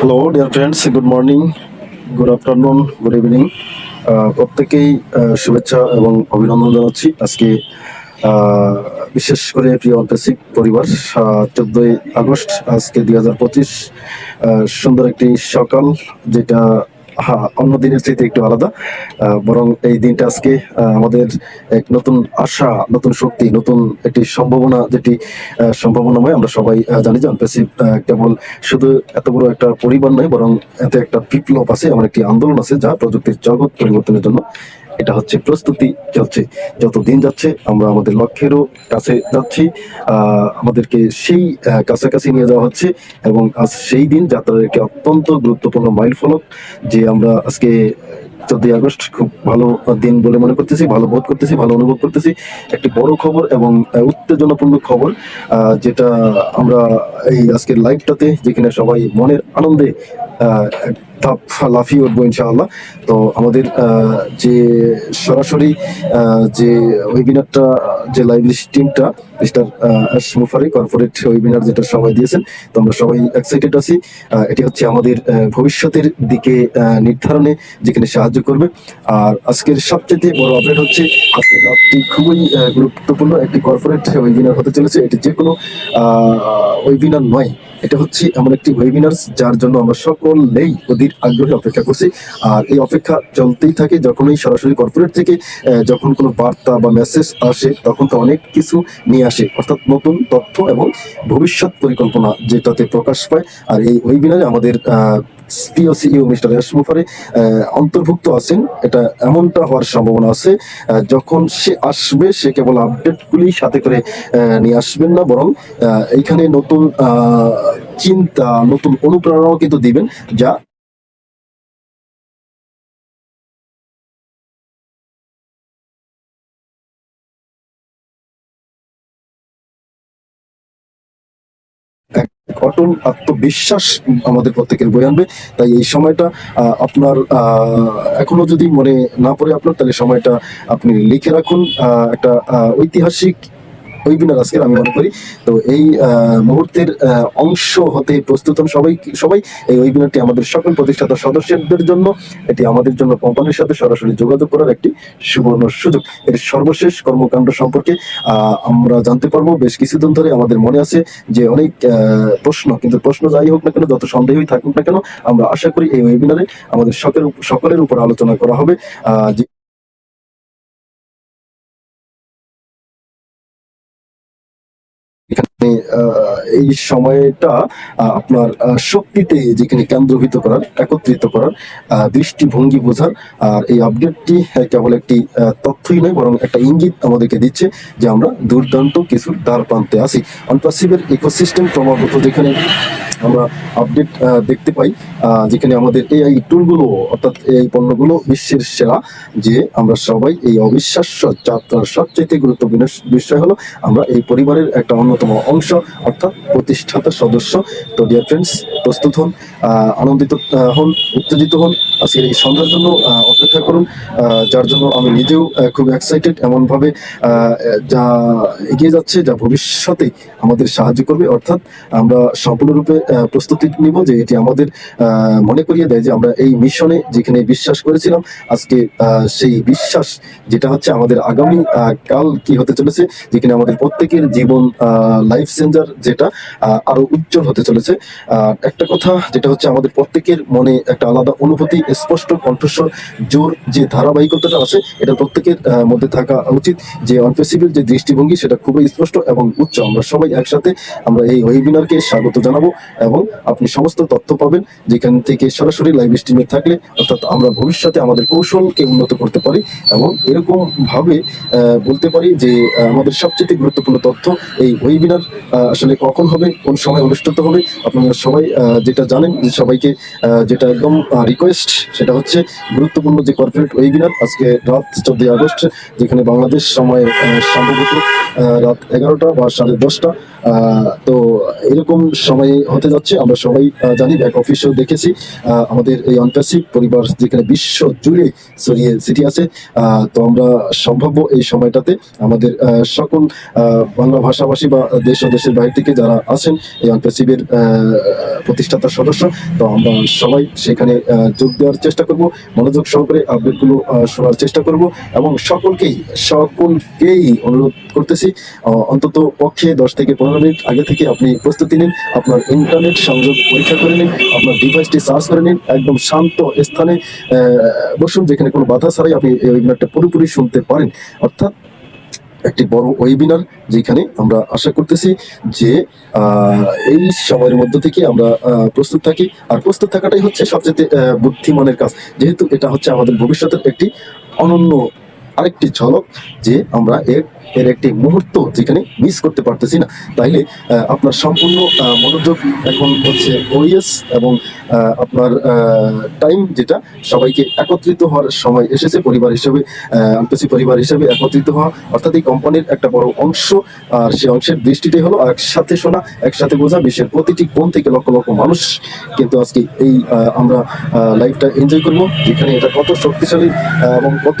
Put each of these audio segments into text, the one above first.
Hello dear friends good morning good afternoon good evening প্রত্যেকেই শুভেচ্ছা এবং অভিনন্দন জানাচ্ছি। আজকে বিশেষ করে প্রিয় অন্তর্সিক পরিবার চোদ্দই আগস্ট, আজকে দুই হাজার পঁচিশ সুন্দর একটি সকাল, যেটা হ্যাঁ অন্য দিনের চাইতে একটু আলাদা। বরং এই দিনটা আজকে আমাদের এক নতুন আশা, নতুন শক্তি, নতুন একটি সম্ভাবনা, যেটি সম্ভাবনাময়, আমরা সবাই জানি যে কেবল শুধু এত বড় একটা পরিবার নয়, বরং এতে একটা বিপ্লব আছে আমার একটি আন্দোলন আছে যা প্রযুক্তির জগৎ পরিবর্তনের জন্য এটা হচ্ছে প্রস্তুতি চলছে। যত দিন যাচ্ছে, আমরা আমাদের লক্ষ্যেরও কাছে যাচ্ছি। আমাদেরকে সেই কাছাকাছি নিয়ে যাওয়া হচ্ছে এবং আজ সেই দিন যাত্রার একটি অত্যন্ত গুরুত্বপূর্ণ মাইল ফলক যে আমরা আজকে চোদ্দই আগস্ট খুব ভালো দিন বলে মনে করতেছি, ভালো বোধ করতেছি, ভালো অনুভব করতেছি। একটি বড় খবর এবং উত্তেজনাপূর্ণ খবর যেটা আমরা এই আজকের লাইভটাতে যেখানে সবাই মনের আনন্দে ধাপ লাফিয়ে উঠবো ইনশাআল্লাহ। তো আমাদের যে সরাসরি যে ওয়েবিনারটা যে লাইভ টিমটা মিস্টার মুফারি কর্পোরেট ওয়েবিনার যেটা সবাই দিয়েছেন, তো আমরা সবাই এক্সাইটেড আছি। এটি হচ্ছে আমাদের ভবিষ্যতের দিকে নির্ধারণে যেখানে সাহায্য করবে। আর আজকের সবচেয়ে বড় আপডেট হচ্ছে, আজকের খুবই গুরুত্বপূর্ণ একটি কর্পোরেট ওয়েবিনার হতে চলেছে। এটি যে কোনো ওয়েবিনার নয় এটা হচ্ছে এমন একটি ওয়েবিনার যার জন্য আমরা সকলেই অধীর আগ্রহে অপেক্ষা করছি। আর এই অপেক্ষা চলতেই থাকে যখনই সরাসরি কর্পোরেট থেকে যখন কোনো বার্তা বা মেসেজ আসে, তখন তো অনেক কিছু নিয়ে আসে। অর্থাৎ নতুন তথ্য এবং ভবিষ্যৎ পরিকল্পনা যেটাতে প্রকাশ পায়। আর এই ওয়েবিনারে আমাদের প্রিয় সিইও মিস্টার ইয়াসমুফারে অন্তর্ভুক্ত আছেন। এটা এমনটা হওয়ার সম্ভাবনা আছে যখন সে আসবে, সে কেবল আপডেটগুলি সাথে করে নিয়ে আসবেন না, বরং এইখানে নতুন চিন্তা, নতুন অনুপ্রেরণাও কিন্তু দিবেন, যা অটল আত্মবিশ্বাস আমাদের প্রত্যেকের বয়ে আনবে। তাই এই সময়টা আপনার এখনও যদি মনে না পড়ে আপনার, তাহলে সময়টা আপনি লিখে রাখুন। একটা ঐতিহাসিক ওয়েবিনার আজকের আমি মনে করি। তো এই মুহূর্তের অংশ হতে প্রস্তুত হন সবাই সবাই। এই ওয়েবিনারটি আমাদের সকল প্রতিষ্ঠাতা সদস্যদের জন্য এটি আমাদের জন্য কোম্পানির সাথে সরাসরি যোগাযোগ করার একটি সুবর্ণ সুযোগ। এর সর্বশেষ কর্মকাণ্ড সম্পর্কে আমরা জানতে পারব। বেশ কিছুদিন ধরে আমাদের মনে আছে যে অনেক প্রশ্ন কিন্তু প্রশ্ন যাই হোক না কেন যত সন্দেহই থাকুক না কেন আমরা আশা করি এই ওয়েবিনারে আমাদের সকলের সকলের উপর আলোচনা করা হবে। আহ, এই সময়টা আপনার শক্তিতে যেখানে কেন্দ্রভূত করার, একত্রিত করার দৃষ্টিভঙ্গি বোঝার, আর এই আপডেটটি কেবল একটি তথ্যই নয়, বরং একটা ইঙ্গিত আমাদেরকে দিচ্ছে যে আমরা দুর্দান্ত কিছুর দ্বার প্রান্তে আসি অনপাসিভের ইকোসিস্টেম ক্রমাগত যেখানে আমরা আপডেট দেখতে পাই যেখানে আমাদের এআই টুলগুলো অর্থাৎ এই পণ্যগুলো বিশ্বের সেরা, যে আমরা সবাই এই অবিশ্বাস্য যাত্রার সবচেয়ে গুরুত্বপূর্ণ বিষয় হলো আমরা এই পরিবারের একটা অন্যতম অংশ অর্থাৎ প্রতিষ্ঠাতা সদস্য। তো ডিয়ার ফ্রেন্ডস প্রস্তুত হন। আনন্দিত হন, উত্তেজিত হন। আজকের এই সন্ধ্যার জন্য অপেক্ষা করুন। যার জন্য আমি নিজেও খুব এক্সাইটেড এমনভাবে যা এগিয়ে যাচ্ছে, যা ভবিষ্যতে আমাদের সাহায্য করবে। অর্থাৎ আমরা সম্পূর্ণরূপে প্রস্তুতি নিব যে এটি আমাদের মনে করিয়ে দেয় যে আমরা এই মিশনে যেখানে বিশ্বাস করেছিলাম, আজকে সেই বিশ্বাস যেটা হচ্ছে আমাদের আগামী কাল কি হতে চলেছে, যেখানে আমাদের প্রত্যেকের জীবন লাইফ চেঞ্জার যেটা আরও উজ্জ্বল হতে চলেছে। একটা কথা যেটা হচ্ছে আমাদের প্রত্যেকের মনে একটা আলাদা অনুভূতি, স্পষ্ট কণ্ঠস্বর, জোর যে ধারাবাহিকতাটা আছে, এটা প্রত্যেকের মধ্যে থাকা উচিত যে অনফেসিবল যে দৃষ্টিভঙ্গি, সেটা খুবই স্পষ্ট এবং উচ্চ। আমরা সবাই একসাথে আমরা এই ওয়েবিনারকে স্বাগত জানাব এবং আপনি সমস্ত তথ্য পাবেন, যেখান থেকে সরাসরি লাইভ স্ট্রিমে থাকলে, অর্থাৎ আমরা ভবিষ্যতে আমাদের কৌশলকে উন্নত করতে পারি এবং এরকম ভাবে বলতে পারি যে আমাদের সবচেয়ে গুরুত্বপূর্ণ তথ্য এই ওয়েবিনার আসলে কখন হবে, কোন সময় অনুষ্ঠিত হবে, আপনারা সবাই যেটা জানেন সবাইকে যেটা একদম রিকোয়েস্ট সেটা হচ্ছে গুরুত্বপূর্ণ যে কর্পোরেট ওয়েবিনার আজকে রাত চোদ্দই আগস্ট, যেখানে বাংলাদেশ সময় সম্ভবত রাত এগারোটা বা সাড়ে দশটা তো এরকম সময় হতে যাচ্ছে। আমরা সবাই জানি ব্যাক অফিসেও দেখেছি আমাদের এই অনপ্যাসিভ পরিবার যেখানে বিশ্ব জুড়ে ছড়িয়ে সিটি আছে তো আমরা সম্ভাব্য এই সময়টাতে আমাদের সকল বাংলা ভাষাভাষী বা দেশ ও দেশের বাইরে থেকে যারা আছেন, এই অনপ্যাসিভের প্রতিষ্ঠাতা সদস্য তো আমরা সবাই সেখানে যোগ দেওয়ার চেষ্টা করব, মনোযোগ সহকারে আপডেটগুলো শোনার চেষ্টা করব এবং সকলকেই সকলকেই অনুরোধ করতেছি অন্তত পক্ষে দশ থেকে পনেরো মিনিট আগে থেকে আপনি প্রস্তুতি নিন, আপনার ইন্টারনেট সংযোগ পরীক্ষা করে নিন, আপনার ডিভাইসটি চার্জ করে নিন, একদম শান্ত স্থানে বসুন, যেখানে কোনো বাধা ছাড়াই আপনি এই ওয়েবিনারটা পুরোপুরি শুনতে পারেন। অর্থাৎ একটি বড় ওয়েবিনার যেখানে আমরা আশা করতেছি যে এই সময়ের মধ্যে থেকে আমরা প্রস্তুত থাকি। আর প্রস্তুত থাকাটাই হচ্ছে সবচেয়ে বুদ্ধিমানের কাজ। যেহেতু এটা হচ্ছে আমাদের ভবিষ্যতের একটি অনন্য আরেকটি ঝলক যে আমরা এর এর একটি মুহূর্ত যেখানে মিস করতে পারতেছি না। তাইলে আপনার সম্পূর্ণ মনোযোগ এখন হচ্ছে ওইএস এবং আপনার টাইম যেটা সবাইকে একত্রিত হওয়ার সময় এসেছে। পরিবার হিসেবে আন্তসি পরিবার হিসেবে একত্রিত হওয়া অর্থাৎ এই কোম্পানির একটা বড় অংশ। আর সেই অংশের দৃষ্টিটাই হলো একসাথে শোনা, একসাথে বোঝা। বিশ্বের প্রতিটি কোণ থেকে লক্ষ লক্ষ মানুষ কিন্তু আজকে এই আমরা লাইফটা এনজয় করব, যেখানে এটা কত শক্তিশালী এবং কত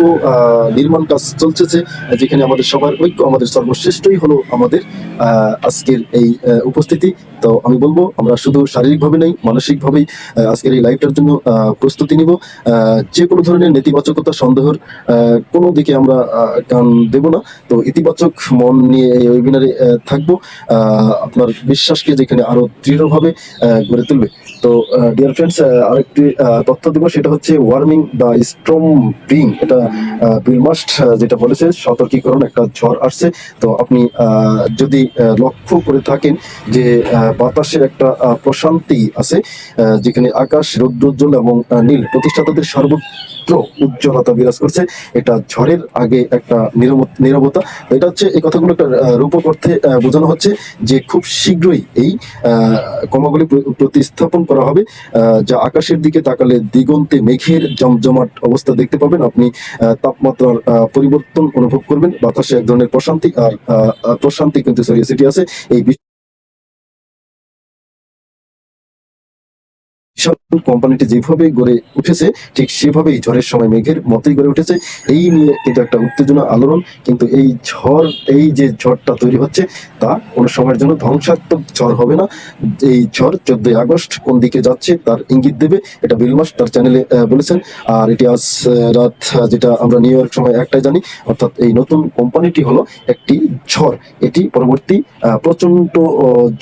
নির্মাণ কাজ চলতেছে, যেখানে আমাদের সবার ঐক্য আমাদের সর্বশ্রেষ্ঠই হলো আমাদের আজকের এই উপস্থিতি। তো আমি বলব, আমরা শুধু শারীরিকভাবে নেই, মানসিকভাবেই আজকের এই লাইভটার জন্য প্রস্তুতি নিব। যে কোনো ধরনের নেতিবাচকতা, সন্দেহর কোনো দিকে আমরা কান দেব না। তো ইতিবাচক মন নিয়ে এই ওয়েবিনারে থাকব। আপনার বিশ্বাসকে যেখানে আরও দৃঢ়ভাবে গড়ে তুলবে। তো ডিয়ার ফ্রেন্ডস আরেকটি তথ্য দেবো, সেটা হচ্ছে ওয়ার্মিং দ্য স্ট্রং বিং এটা বিলমাস্ট যেটা বলেছে, সতর্কীকরণ একটা ঝড় আসছে। তো আপনি যদি লক্ষ্য করে থাকেন যে বাতাসের একটা প্রশান্তি আছে যেখানে আকাশ রৌদ্রোজ্জ্বল এবং নীল প্রতিষ্ঠাতাদের সর্বত্র উজ্জ্বলতা বিরাজ করছে। এটা ঝড়ের আগে একটা নীরব- নীরবতা। এটা হচ্ছে এই কথাগুলো একটা রূপক অর্থে বোঝানো হচ্ছে যে খুব শীঘ্রই এই কমাগুলি প্র- প্রতিস্থাপন করা হবে। যা আকাশের দিকে তাকালে দিগন্তে মেঘের জমজমাট অবস্থা দেখতে পাবেন। আপনি তাপমাত্রার পরিবর্তন অনুভব করবেন। বাতাসে এক ধরনের প্রশান্তি, আর প্রশান্তি কিন্তু ছড়িয়ে ছিটিয়ে আছে। এই বিশাল কোম্পানিটি যেভাবে গড়ে উঠেছে, ঠিক সেভাবেই ঝড়ের সময় মেঘের মতোই গড়ে উঠেছে। এই নিয়ে কিন্তু একটা উত্তেজনা আলোড়ন, কিন্তু এই ঝড়, এই যে ঝড়টা তৈরি হচ্ছে, তা কোনো সময়ের জন্য ধ্বংসাত্মক ঝড় হবে না। এই ঝড় চোদ্দই আগস্ট কোন দিকে যাচ্ছে তার ইঙ্গিত দেবে, এটা বিলমাস তার চ্যানেলে বলেছেন। আর এটি আজ রাত, যেটা আমরা নিউ ইয়র্ক সময় একটাই জানি, অর্থাৎ এই নতুন কোম্পানিটি হলো একটি ঝড়। এটি পরবর্তী প্রচণ্ড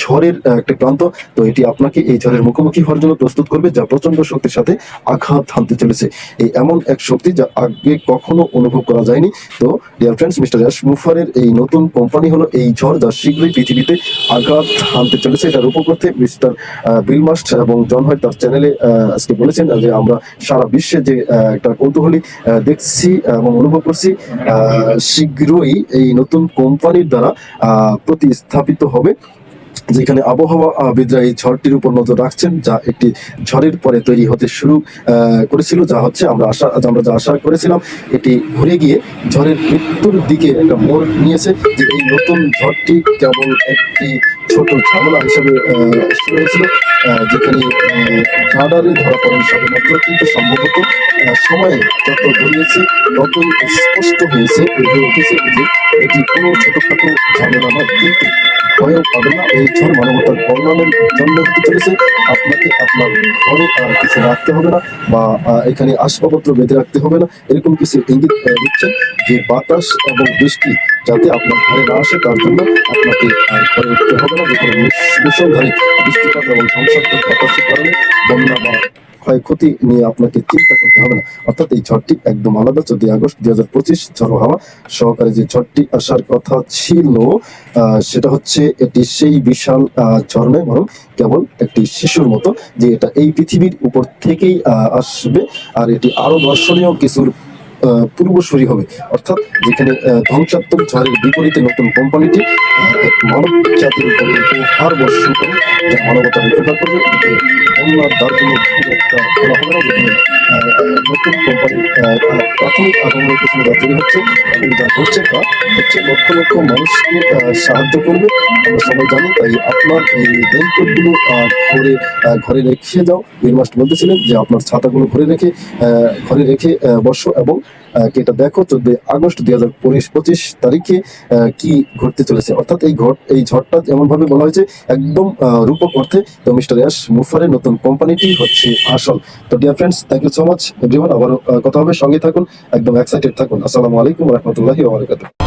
ঝড়ের একটি প্রান্ত। তো এটি আপনাকে এই ঝড়ের মুখোমুখি হওয়ার জন্য প্রস্তুত করবে, যা প্রচণ্ড শক্তির সাথে আঘাত হানতে চলেছে। এই এমন এক শক্তি যা আগে কখনো অনুভব করা যায়নি। তো ডিয়ার ফ্রেন্ডস মিস্টার ইয়াস মুফারের এই নতুন কোম্পানি হলো এই ঝড় যা শীঘ্রই পৃথিবীতে আঘাত হানতে চলেছে। এটা রূপ করতে মিস্টার বিলমাস্ট এবং জন হয় তার চ্যানেলে আজকে বলেছেন যে আমরা সারা বিশ্বে যে একটা কৌতূহলী দেখছি এবং অনুভব করছি শীঘ্রই এই নতুন কোম্পানির দ্বারা প্রতিস্থাপিত হবে। যেখানে আবহাওয়া আহ, এই ঝড়টির উপর নজর রাখছেন যা একটি ঝড়ের পরে তৈরি হতে শুরু করেছিল যা হচ্ছে আমরা আশা আমরা যা আশা করেছিলাম এটি ঘুরে গিয়ে ঝড়ের মৃত্যুর দিকে একটা মোড় নিয়েছে যে এই নতুন ঝড়টি কেবল একটি ছোট ঝামেলা হিসেবে শুরু হয়েছিল যেখানে রাডারে ধরা পড়েন সবেমাত্র কিন্তু সম্ভবত সময়ে যত গড়িয়েছে ততই স্পষ্ট হয়েছে হয়ে উঠেছে যে এটি কোনো ছোটখাটো ঝামেলা নয়। কিন্তু ভয়ও পাবে না। এই ঝড় মানবতার কল্যাণের জন্য হতে চলেছে। আপনাকে আপনার ঘরে আর কিছু রাখতে হবে না বা এখানে আসবাবপত্র বেঁধে রাখতে হবে না। এরকম কিছু ইঙ্গিত আহ, দিচ্ছেন যে বাতাস এবং বৃষ্টি যাতে আপনার ঘরে না আসে তার জন্য আপনাকে আর ঘরে উঠতে হবে না। ক্ষয়ক্ষতি নিয়ে আপনাকে চিন্তা করতে হবে না। অর্থাৎ এই ঝড়টি একদম আলাদা। চোদ্দই আগস্ট দুই হাজার পঁচিশ ঝড়ো সহকারে যে ঝড়টি আসার কথা ছিল সেটা হচ্ছে এটি সেই বিশাল ঝড় নয়, বরং কেবল একটি শিশুর মতো যে এটা এই পৃথিবীর উপর থেকেই আসবে। আর এটি আরও দর্শনীয় কিছুর পূর্বসূরি হবে। অর্থাৎ যেখানে ধ্বংসাত্মক ঝড়ের বিপরীতে নতুন কোম্পানিটি মানব জাতির উপর উপহার বর্ষণ করে যা মানবতার উপকার করবে। দ্বারগুলো খুব একটা খোলা হবে না যেখানে নতুন কোম্পানির প্রাথমিক আগমনের পিছনে যা তৈরি হচ্ছে যা ঘটছে তা হচ্ছে লক্ষ লক্ষ মানুষকে সাহায্য করবে। আমরা সবাই জানি তাই আপনার এই রেইনকোটগুলো আহ, ঘরে ঘরে রেখে যাও। বীরমাস্ট বলতেছিলেন যে আপনার ছাতাগুলো ঘরে রেখে ঘরে রেখে বসো এবং কি এটা দেখো? চোদ্দই আগস্ট দুই হাজার পঁচিশ তারিখে কি ঘটতে চলেছে? অর্থাৎ এই ঘট এই ঝড়টা এমন ভাবে বলা হয়েছে, একদম রূপক অর্থে তো মিস্টার ইয়াস মুফারের নতুন কোম্পানিটি হচ্ছে আসল। তো dear friends thank you so much everyone আবারও কথা হবে। সঙ্গে থাকুন, একদম এক্সাইটেড থাকুন। আসসালামু আলাইকুম রহমতুল্লাহি ওয়া বারাকাতুহু।